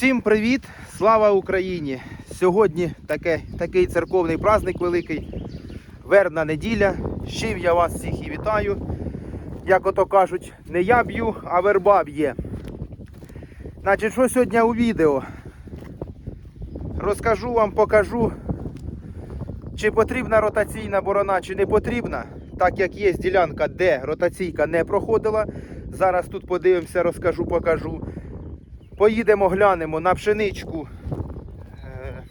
Всім привіт! Слава Україні! Сьогодні таке, такий церковний праздник великий, вербна неділя. Чим я вас всіх і вітаю. Як ото кажуть, не я б'ю, а верба б'є. Значить, що сьогодні у відео? Розкажу вам, покажу, чи потрібна ротаційна борона, чи не потрібна. Так як є ділянка, де ротаційка не проходила. Зараз тут подивимося, розкажу, покажу. Поїдемо глянемо на пшеничку е,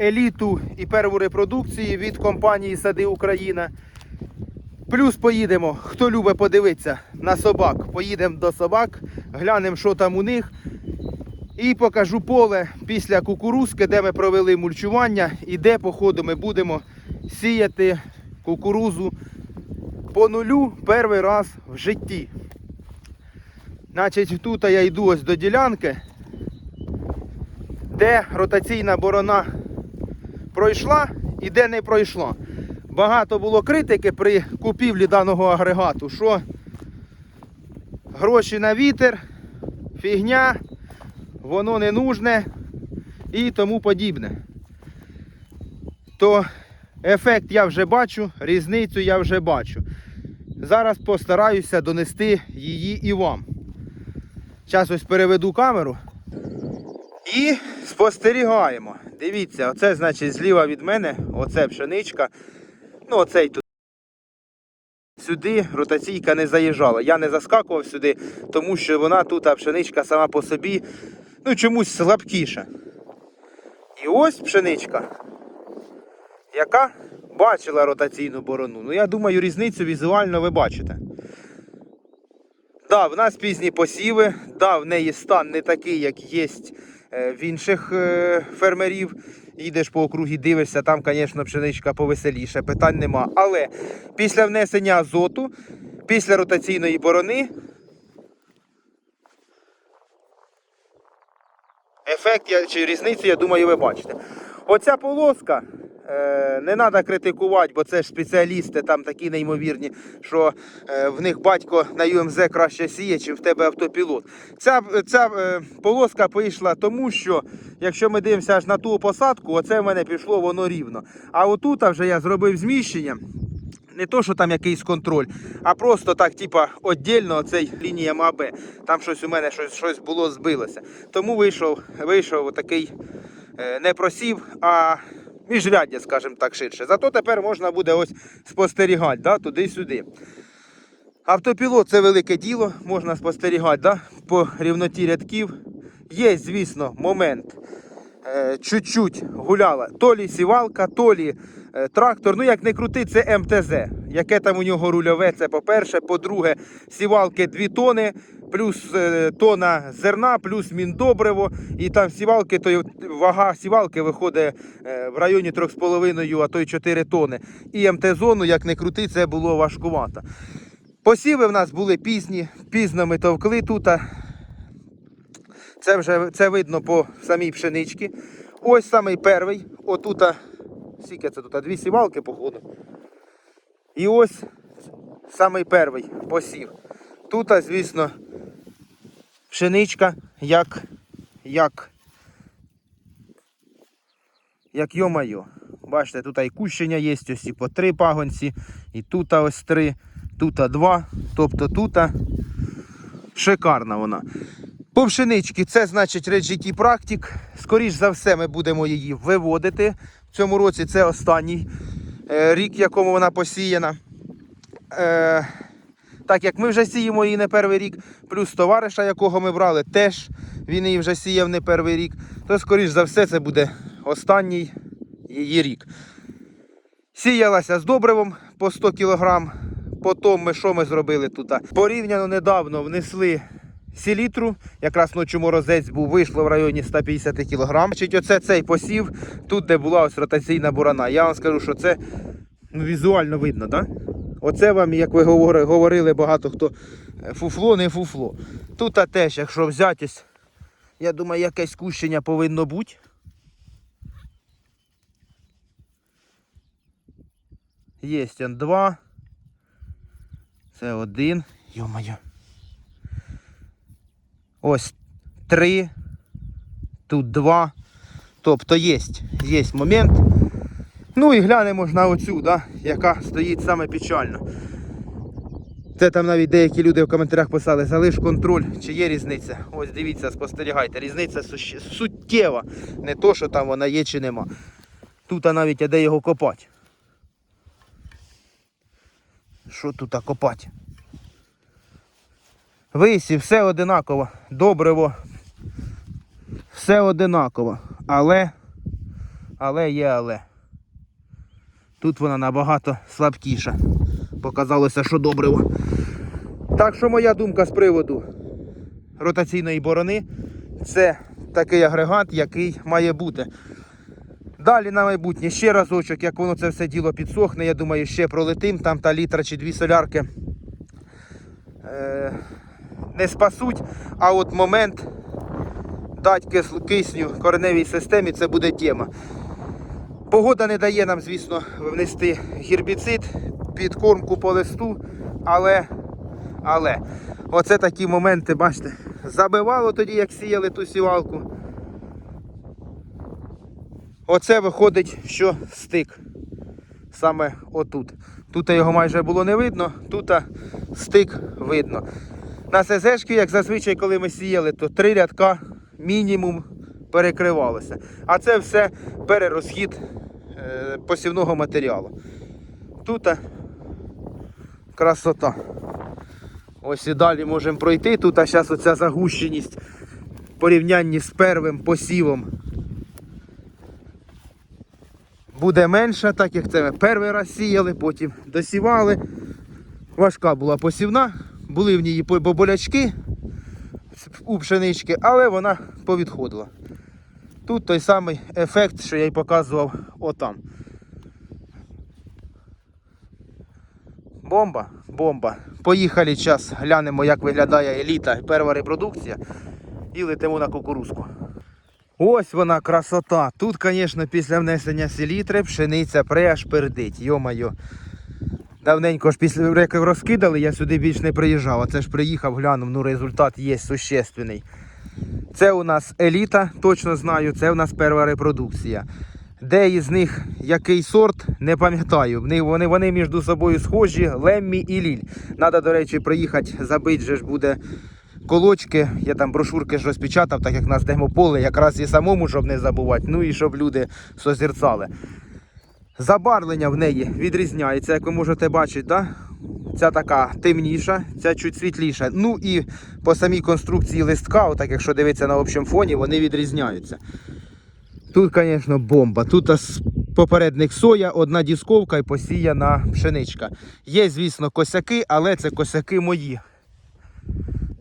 еліту і перву репродукції від компанії Сади Україна. Плюс поїдемо, хто любить подивитися на собак. Поїдемо до собак, глянемо, що там у них. І покажу поле після кукурузки, де ми провели мульчування і де, по ходу, ми будемо сіяти кукурузу по нулю перший раз в житті. Значить, тут я йду ось до ділянки, де ротаційна борона пройшла і де не пройшла. Багато було критики при купівлі даного агрегату, що гроші на вітер, фігня, воно не нужне і тому подібне. То ефект я вже бачу, різницю я вже бачу. Зараз постараюся донести її і вам. Зараз ось переведу камеру. І спостерігаємо. Дивіться, оце значить зліва від мене, оце пшеничка. Ну, оцей тут. Сюди ротаційка не заїжджала. Я не заскакував сюди, тому що вона тут, а пшеничка сама по собі, ну, чомусь слабкіша. І ось пшеничка, яка бачила ротаційну борону. Ну, я думаю, різницю візуально ви бачите. Да, в нас пізні посіви, да, в неї стан не такий, як є е, в інших е, фермерів. Їдеш по округі, дивишся, там, звісно, пшеничка повеселіше, питань нема. Але після внесення азоту, після ротаційної борони, ефект чи різницю, я думаю, ви бачите. Оця полоска. Е, Не треба критикувати, бо це ж спеціалісти там такі неймовірні, що е, в них батько на ЮМЗ краще сіє, чим в тебе автопілот. Ця, ця е, полоска вийшла тому, що якщо ми дивимося аж на ту посадку, оце в мене пішло воно рівно. А отут вже я зробив зміщення. Не то, що там якийсь контроль, а просто так, типа, віддільно цей лініям АБ. Там щось у мене щось, щось було збилося. Тому вийшов, вийшов такий не просів, а міжряддя, скажімо так, ширше. Зато тепер можна буде ось спостерігати да, туди-сюди. Автопілот це велике діло, можна спостерігати да, по рівноті рядків. Є, звісно, момент. е, Чуть-чуть гуляла то лі сівалка, то лі е, трактор. Ну, як не крути, це МТЗ. Яке там у нього рульове, це по-перше. По-друге, сівалки 2 тони, плюс е, тона зерна, плюс міндобриво. І там сівалки, то вага сівалки виходить е, в районі 3,5, а то й 4 тони. І МТ-зону, як не крути, це було важкувато. Посіви в нас були пізні, пізно ми товкли тут. Це вже це видно по самій пшеничці. Ось самий перший. Отут, скільки це тут? Дві сівалки, походу. І ось самий перший посів. Тут, звісно, пшеничка, як, як, як йо-майо. Бачите, тут і кущення є, ось і по три пагонці, і тут ось три, тут два, тобто тут шикарна вона. По пшеничці це значить Red Практик. Скоріш за все, ми будемо її виводити. В цьому році це останній е, рік, якому вона посіяна. Так як ми вже сіємо її не перший рік, плюс товариша, якого ми брали, теж він її вже сіяв не перший рік, то скоріш за все це буде останній її рік. Сіялася з добривом по 100 кг. Потім ми що ми зробили тут? Порівняно недавно внесли селітру, якраз ночі морозець був, вийшло в районі 150 кг. Значить, оце цей посів, тут де була ось ротаційна борона. Я вам скажу, що це ну, візуально видно, так? Оце вам, як ви говори- говорили, багато хто е, фуфло, не фуфло. Тут а теж, якщо взятись, я думаю, якесь кущення повинно бути. Є он два. Це один. Йо-моє. Ось три, тут два. Тобто є, є момент. Ну і глянемо ж на оцю, да, яка стоїть саме печально. Це там навіть деякі люди в коментарях писали, залиш контроль, чи є різниця. Ось дивіться, спостерігайте, різниця суттєва. Не то, що там вона є чи нема. Тут а навіть а де його копати. Що тут а копати? Висів, все одинаково. Добриво. Все одинаково. Але, але є але. Тут вона набагато слабкіша. Показалося, що добриво. Так що моя думка з приводу ротаційної борони це такий агрегат, який має бути. Далі на майбутнє ще разочок, як воно це все діло підсохне, я думаю, ще пролетим, там та літра чи дві солярки е, не спасуть. А от момент дати кис- кисню кореневій системі це буде тема. Погода не дає нам, звісно, внести гербіцид, підкормку по листу, але, але оце такі моменти, бачите, забивало тоді, як сіяли ту сівалку. Оце виходить, що стик. Саме отут. Тут його майже було не видно, тут стик видно. На СЗшки, як зазвичай, коли ми сіяли, то три рядка мінімум перекривалося. А це все перерозхід е, посівного матеріалу. Тут красота. Ось і далі можемо пройти. Тут а зараз оця загущеність в порівнянні з первим посівом буде менша, так як це ми перший раз сіяли, потім досівали. Важка була посівна, були в ній боболячки у пшенички, але вона повідходила. Тут той самий ефект, що я й показував отам. Бомба, бомба. Поїхали час, глянемо, як виглядає еліта, перша репродукція. І летимо на кукурузку. Ось вона красота. Тут, звісно, після внесення селітри пшениця пердить. Йо-майо. Давненько ж після як розкидали, я сюди більш не приїжджав. А це ж приїхав, глянув, ну результат є существенний. Це у нас еліта, точно знаю, це у нас перша репродукція. Де із них який сорт, не пам'ятаю. Вони, вони, між собою схожі, Леммі і Ліль. Надо, до речі, приїхати, забити же ж буде колочки. Я там брошурки ж розпечатав, так як нас демополе, якраз і самому, щоб не забувати, ну і щоб люди созерцали. Забарвлення в неї відрізняється, як ви можете бачити, да? Ця така темніша, ця чуть світліша. Ну і по самій конструкції листка, отак якщо дивитися на общому фоні, вони відрізняються. Тут, звісно, бомба. Тут ас- попередник соя, одна дісковка і посіяна пшеничка. Є, звісно, косяки, але це косяки мої.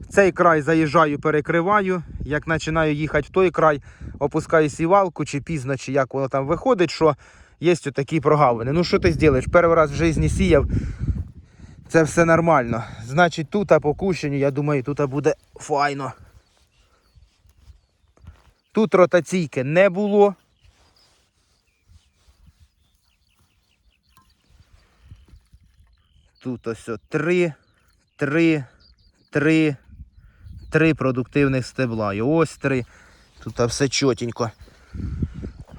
Цей край заїжджаю, перекриваю. Як починаю їхати в той край, опускаю сівалку, чи пізно, чи як воно там виходить, що є такі прогавини. Ну що ти зробиш? Перший раз в житті сіяв, це все нормально. Значить, тут по я думаю, тут буде файно. Тут ротаційки не було. Тут ось три, три, три, три продуктивних стебла. І ось три. Тут все чотенько.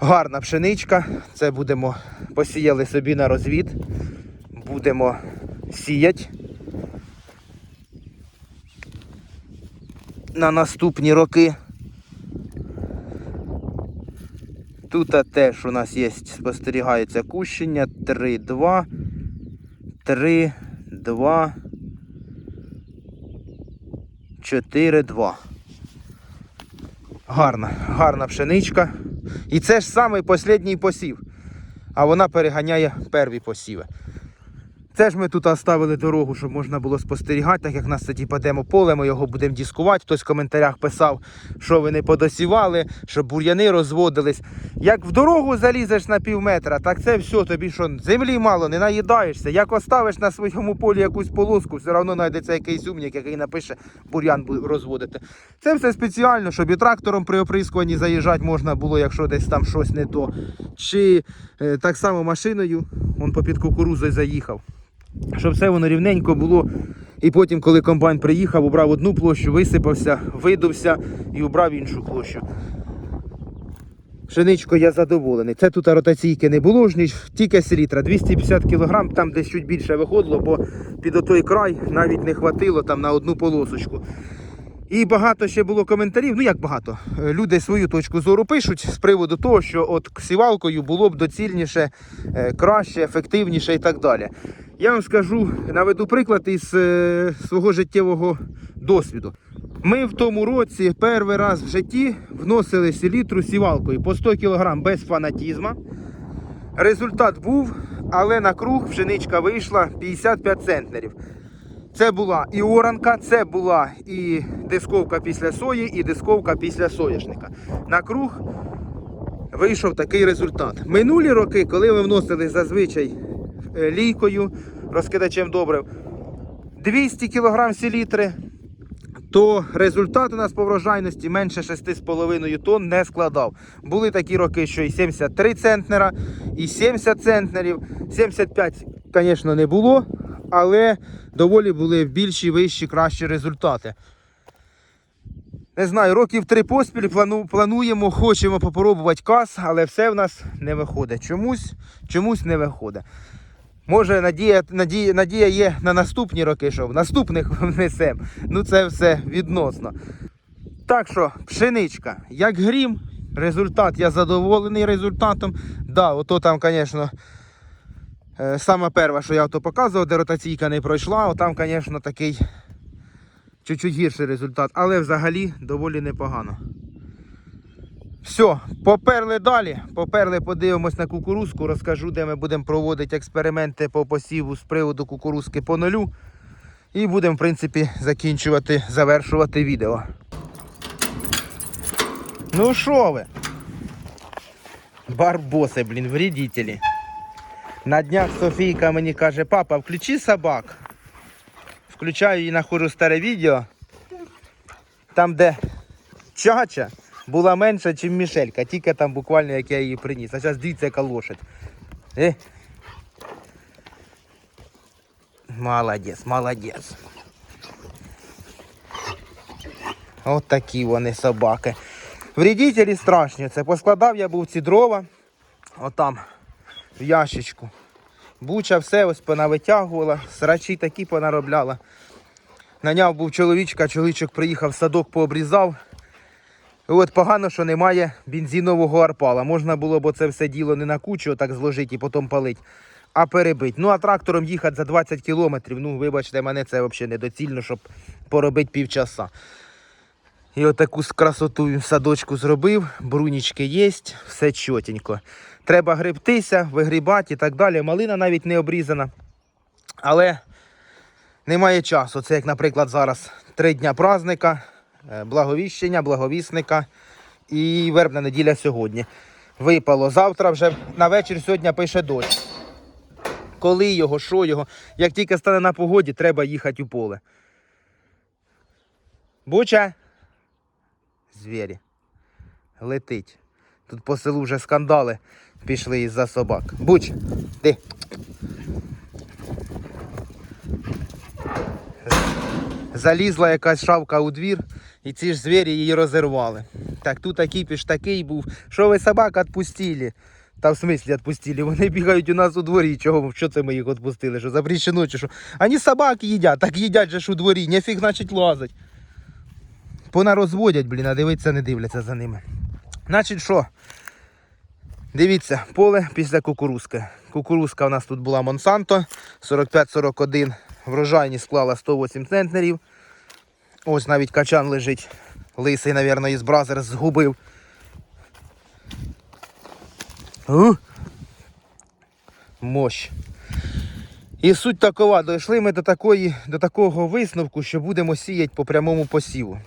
Гарна пшеничка. Це будемо посіяли собі на розвід. Будемо сіяти. На наступні роки. Тут теж у нас є, спостерігається кущення 3, 2, 3, 2, 4, 2. Гарна, гарна пшеничка. І це ж самий останній посів. А вона переганяє перві посіви. Це ж ми тут оставили дорогу, щоб можна було спостерігати, так як нас це типа демо-поле, ми його будемо дискувати. Хтось в коментарях писав, що ви не подосівали, щоб бур'яни розводились. Як в дорогу залізеш на пів метра, так це все, тобі що, землі мало, не наїдаєшся. Як оставиш на своєму полі якусь полоску, все одно знайдеться якийсь умник, який напише бур'ян розводити. Це все спеціально, щоб і трактором при оприскуванні заїжджати можна було, якщо десь там щось не то. Чи е, так само машиною, он попід кукурузою заїхав. Щоб все воно рівненько було І потім, коли комбайн приїхав, обрав одну площу, висипався, видувся і обрав іншу площу. Пшеничко я задоволений. Це тут ротаційки не було ж ніж, тільки селітра. 250 кг, там десь чуть більше виходило, бо під отой край навіть не хватило там на одну полосочку. І багато ще було коментарів. Ну як багато? Е, Люди свою точку зору пишуть з приводу того, що от сівалкою було б доцільніше, е, краще, ефективніше і так далі. Я вам скажу, наведу приклад із е, свого життєвого досвіду. Ми в тому році перший раз в житті вносили селітру сівалкою по 100 кг без фанатізма. Результат був, але на круг пшеничка вийшла 55 центнерів. Це була і оранка, це була і дисковка після сої, і дисковка після соняшника. На круг вийшов такий результат. Минулі роки, коли ми вносили зазвичай е, лійкою, розкидачем добрив 200 кг селітри, то результат у нас по врожайності менше 6,5 тонн не складав. Були такі роки, що і 73 центнера, і 70 центнерів. 75, звісно, не було, але доволі були більші, вищі, кращі результати. Не знаю, років три поспіль плану, плануємо, хочемо попробувати каз, але все в нас не виходить. Чомусь, чомусь не виходить. Може, надія, надія, надія є на наступні роки, що в наступних внесемо. Ну це все відносно. Так що, пшеничка, як грім, результат, я задоволений результатом. Да, ото там, звісно, саме перше, що я то показував, де ротаційка не пройшла, отам, звісно, такий чуть-чуть гірший результат, але взагалі доволі непогано. Все, поперли далі. Поперли, подивимось на кукурузку, розкажу, де ми будемо проводити експерименти по посіву з приводу кукурузки по нулю. І будемо, в принципі, закінчувати, завершувати відео. Ну що ви? Барбоси, блін, вредителі. На днях Софійка мені каже, папа, включи собак. Включаю і знаходжу старе відео. Там, де чача була менша, ніж Мішелька, тільки там буквально як я її приніс. А зараз дивіться, яка лошадь. Е? Молодець, молодець. От такі вони собаки. Вредителі страшні. Це поскладав я був ці дрова. Отам, в ящичку. Буча все ось понавитягувала, срачі такі понаробляла. Наняв був чоловічка, чоловічок приїхав, садок пообрізав. І от погано, що немає бензинового арпала. Можна було б це все діло не на кучу, так зложити і потім палити, а перебити. Ну а трактором їхати за 20 кілометрів, ну вибачте, мене це взагалі недоцільно, щоб поробити півчаса. І отаку красоту в садочку зробив, брунічки є, все чотенько. Треба гребтися, вигрібати і так далі. Малина навіть не обрізана. Але немає часу. Це як, наприклад, зараз три дня праздника, е, благовіщення, благовісника і вербна неділя сьогодні. Випало. Завтра вже на вечір сьогодні пише дощ. Коли його, що його. Як тільки стане на погоді, треба їхати у поле. Буча. Звірі. Летить. Тут по селу вже скандали пішли із-за собак. Буч, ти. Залізла якась шавка у двір, і ці ж звірі її розірвали. Так тут такий піш такий був. Що ви собак відпустили? Та в смислі відпустили. Вони бігають у нас у дворі. Чого? Що це ми їх відпустили? Що запрещено чи що? Ані собаки їдять, так їдять же ж у дворі, нефіг значить лазить. Понарозводять, блін, а дивитися не дивляться за ними. Значить що? Дивіться, поле після кукурузки. Кукурузка у нас тут була Монсанто 45-41. Врожайність склала 108 центнерів. Ось навіть качан лежить. Лисий, мабуть, із бразер згубив. У! Мощ. І суть такова, дійшли ми до, такої, до такого висновку, що будемо сіяти по прямому посіву.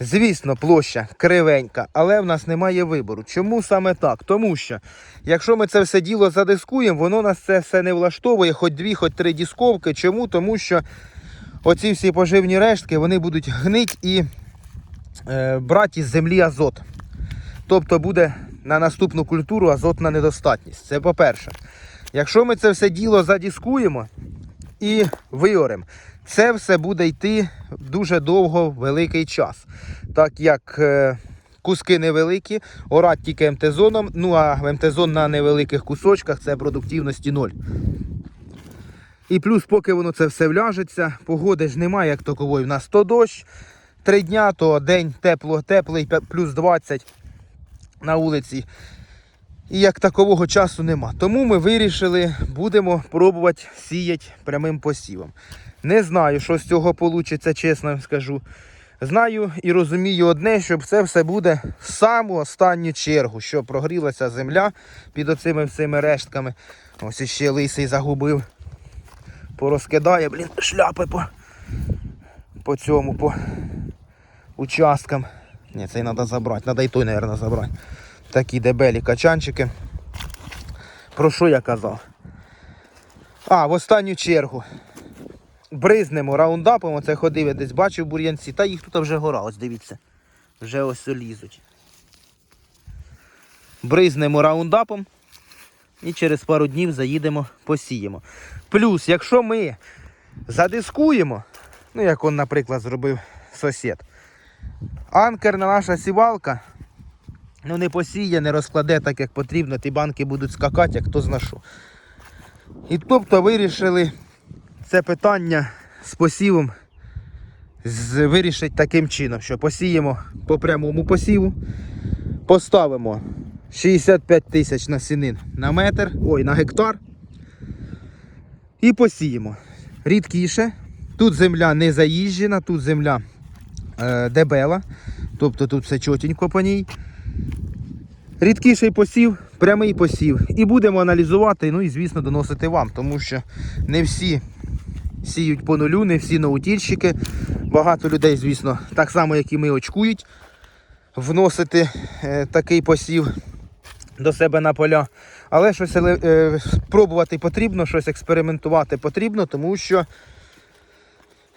Звісно, площа кривенька, але в нас немає вибору. Чому саме так? Тому що, якщо ми це все діло задискуємо, воно нас це все не влаштовує, хоч дві, хоч три дісковки. Чому? Тому що оці всі поживні рештки вони будуть гнить і е, брати із землі азот. Тобто буде на наступну культуру азотна недостатність. Це по-перше. Якщо ми це все діло задіскуємо і виоремо, це все буде йти дуже довго, великий час. Так як е, куски невеликі, орать тільки МТ-зоном, ну а МТ-зон на невеликих кусочках це продуктивності ноль. І плюс, поки воно це все вляжеться, погоди ж немає, як такової. У нас то дощ, три дня, то день тепло, теплий, плюс 20 на вулиці. І як такового часу нема. Тому ми вирішили, будемо пробувати сіяти прямим посівом. Не знаю, що з цього вийде, чесно вам скажу. Знаю і розумію одне, що це все буде в саму останню чергу, що прогрілася земля під оцими всіми рештками. Ось іще лисий загубив. Порозкидає, блін, шляпи по, по цьому, по участкам. Ні, цей треба забрати. Треба і той, мабуть, забрати. Такі дебелі качанчики. Про що я казав? А, в останню чергу. Бризнемо раундапом, оце ходив, я десь бачив бур'янці, та їх тут вже гора, ось дивіться. Вже ось лізуть. Бризнемо раундапом і через пару днів заїдемо, посіємо. Плюс, якщо ми задискуємо, ну як он, наприклад, зробив сусід, анкерна наша сівалка ну не посіє, не розкладе так, як потрібно, ті банки будуть скакати, як хто зна що. І тобто вирішили це питання з посівом вирішити таким чином, що посіємо по прямому посіву, поставимо 65 тисяч насінин на метр, ой, на гектар. І посіємо. Рідкіше. Тут земля не заїжджена, тут земля е, дебела. Тобто тут все чотенько по ній. Рідкіший посів, прямий посів. І будемо аналізувати, ну і звісно доносити вам, тому що не всі сіють по нулю, не всі наутільщики. Багато людей, звісно, так само, як і ми, очкують вносити е, такий посів до себе на поля. Але щось е, пробувати потрібно, щось експериментувати потрібно, тому що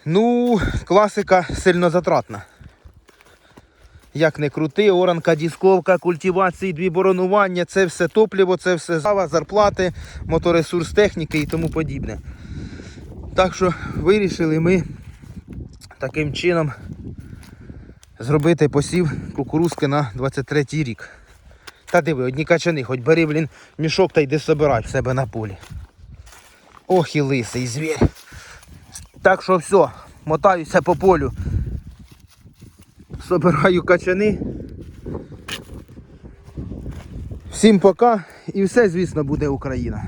ну, класика сильно затратна. Як не крути, оранка, дісковка, культивації, дві боронування, це все топливо, це все зава, зарплати, моторесурс техніки і тому подібне. Так що вирішили ми таким чином зробити посів кукурузки на 23 рік. Та диви, одні качани, хоч бери, блін, мішок та йди собирай в себе на полі. Ох і лисий звір. Так що все, мотаюся по полю. Собираю качани. Всім пока і все, звісно, буде Україна.